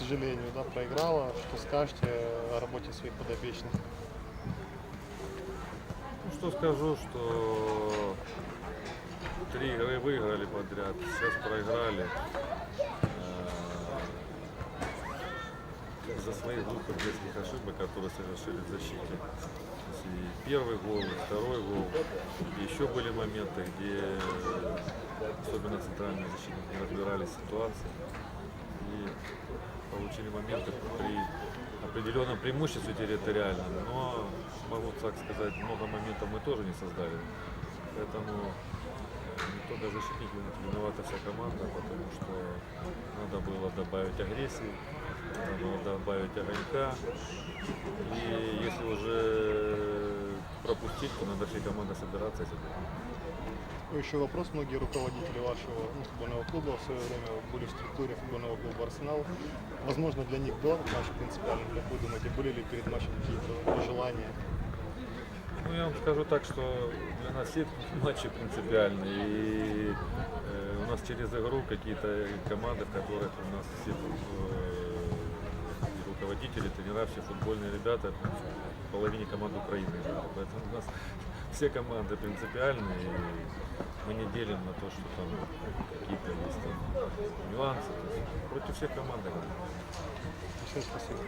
сожалению, да, проиграла. Что скажете о работе своих подопечных? Ну что скажу, что три игры выиграли подряд, сейчас проиграли. Э, Из-за своих глупых детских ошибок, которые совершили в защите. И первый гол, и второй гол. И еще были моменты, где особенно центральные защитники не разбирались в ситуации. Получили моменты при определенном преимуществе территориальном, но могу так сказать, много моментов мы тоже не создали. Поэтому не только защитники, виновата вся команда, потому что надо было добавить агрессии, надо было добавить огонька. И если уже пропустить, то надо всей командой собираться и. Еще вопрос. Многие руководители вашего ну, футбольного клуба в свое время были в структуре футбольного клуба «Арсенал». Возможно, для них был матч принципиальным. Как вы думаете, были ли перед матчем какие-то пожелания? Ну, я вам скажу так, что для нас все матчи принципиальны. И э, у нас через игру какие-то команды, в которых у нас все э, руководители, тренера, все футбольные ребята, в половине команд Украины. Поэтому все команды принципиальны. И мы не делим на то, что там какие-то есть там, нюансы. Против всех команд. Всем спасибо.